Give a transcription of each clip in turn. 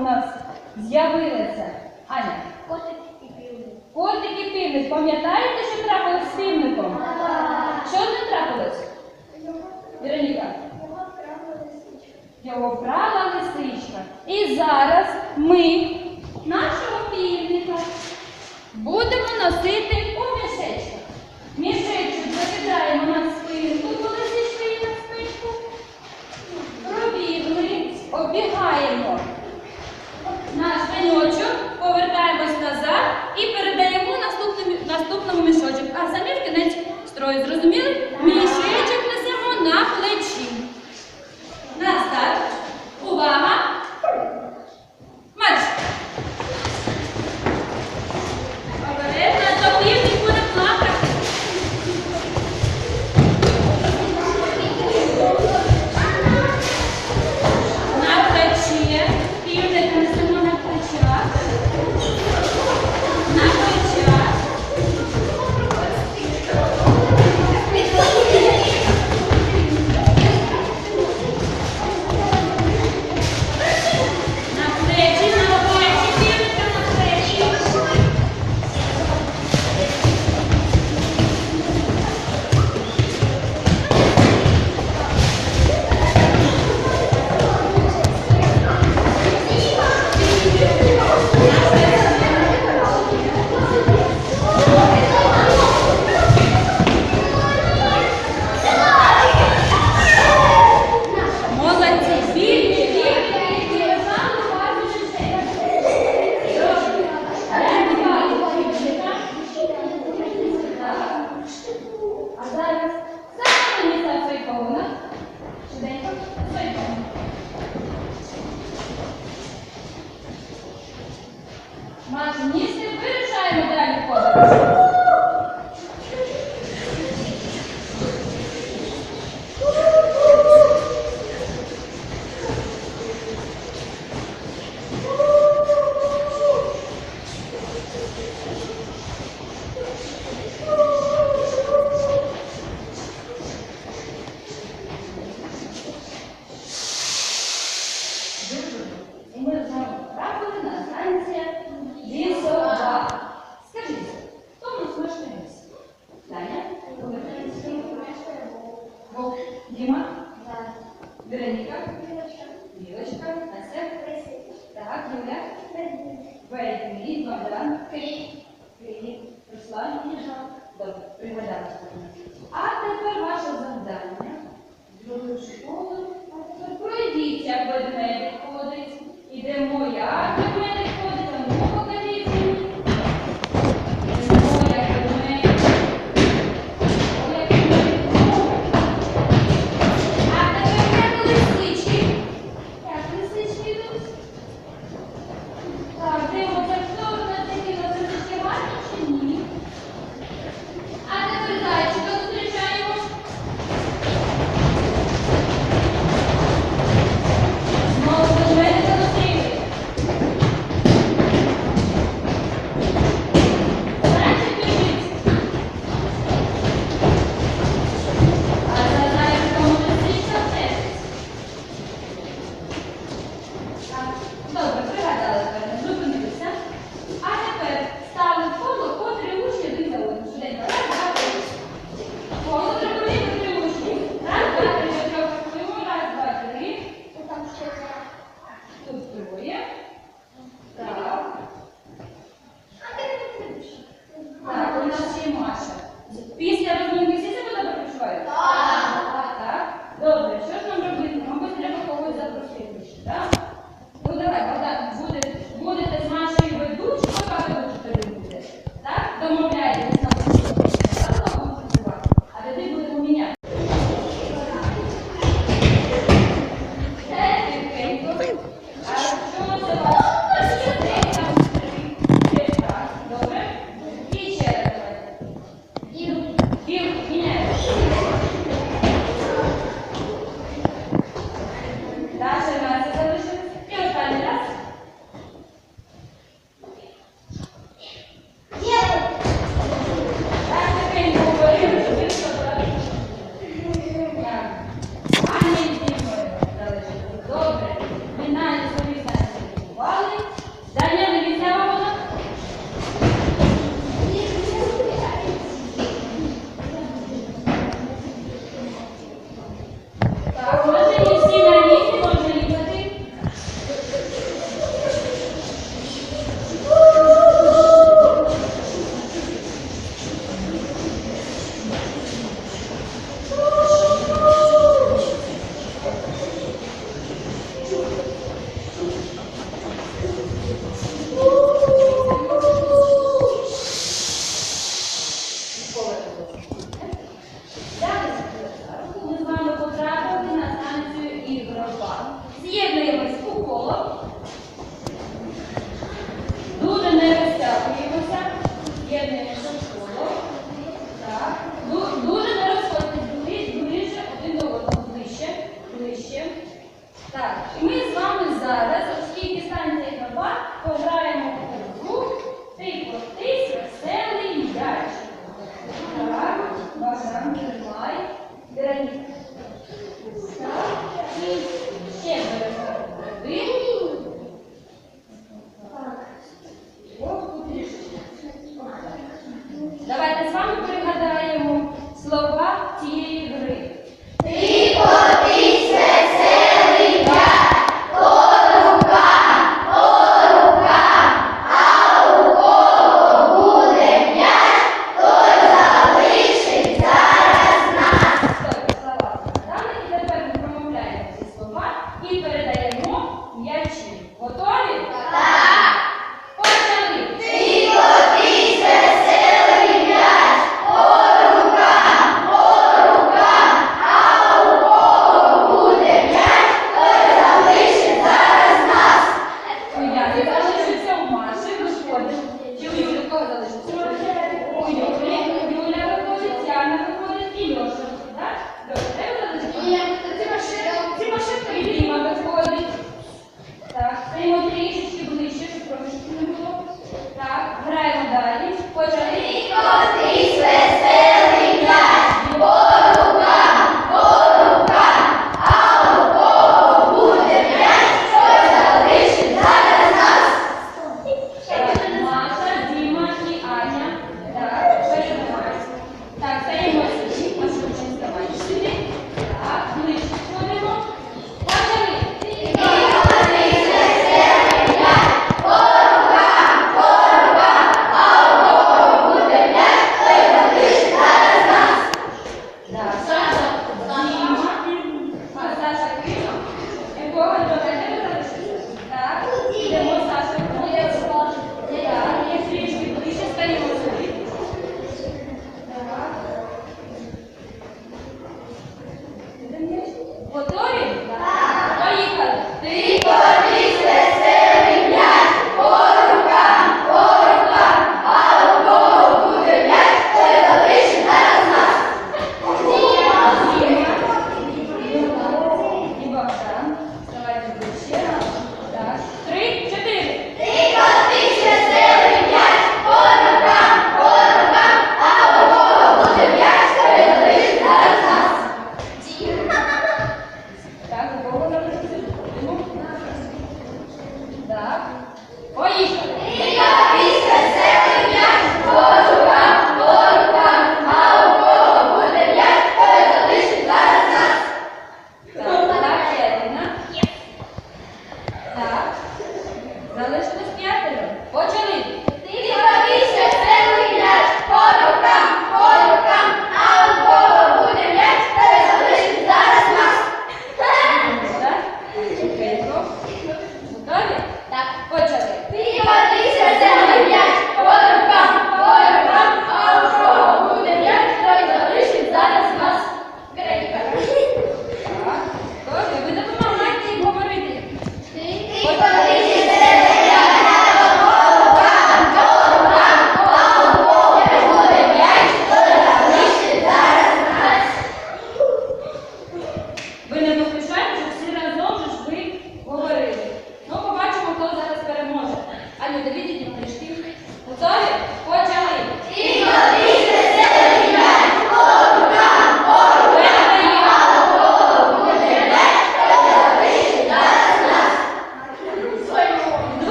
у нас з'явилася Аня. Котик і півник. Котик і півник. Пам'ятаєте, що трапилось з півником? Що не трапилось? Вероніка. Його вкрала лисичка. Його вкрала лисичка. І зараз ми нашого півника будемо носити у мішечках. Мішечку закидаємо на спинку, коли зійшли на спинку. Пробігли, обігаємо. На віночок, повертаємось назад і передаємо наступному, наступному мішочок, а самі в кінець строю. Зрозуміли? Вероніка.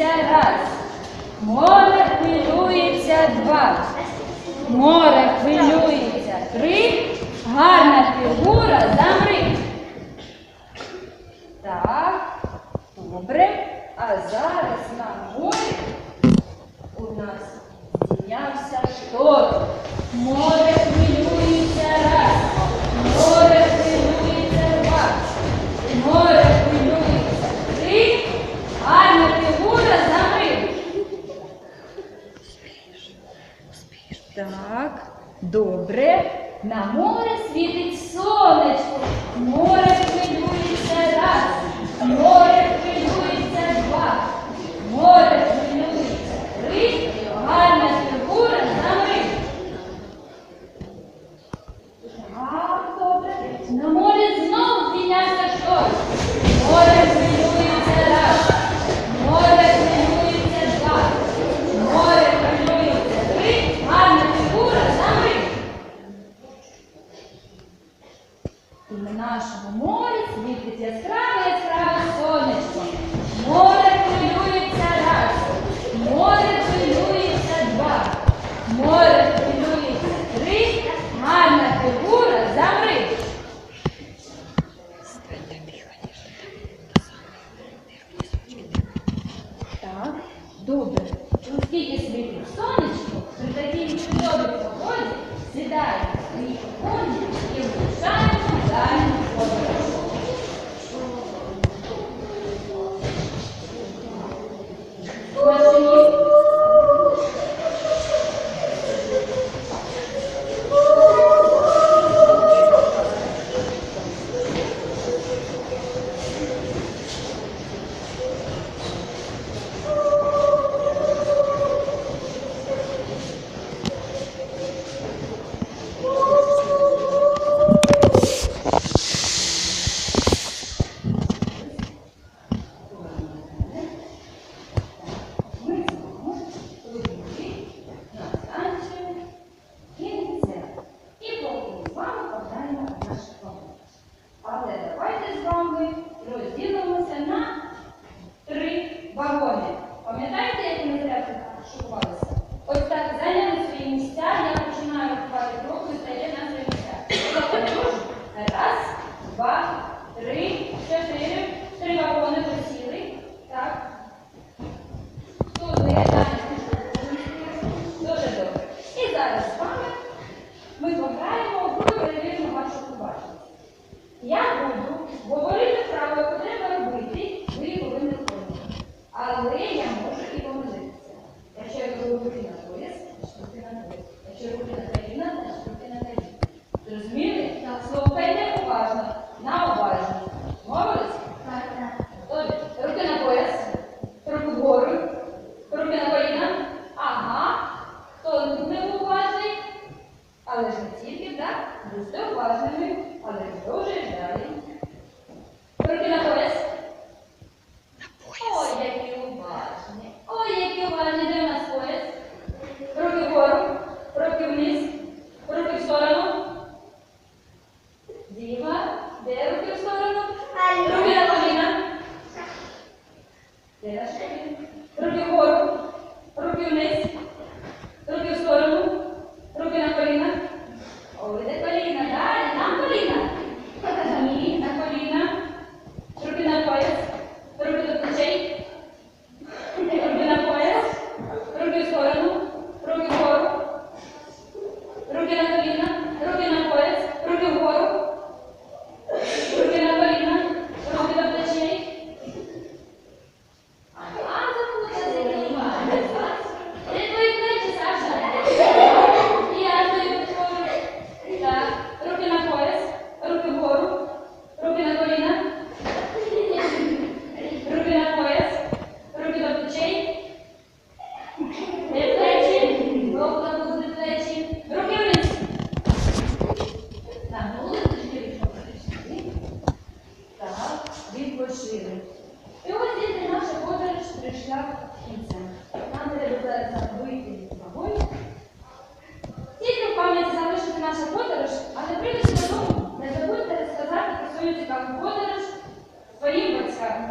пилюється раз, море хвилюється два, море хвилюється три, гарна фігура замри. Так, добре. На море світить сонечко. Море хвилюється раз. Море нашому морі світить яскраве яскраве сонечко. Море хвилюється раз, море хвилюється два. Море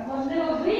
Можливо, ви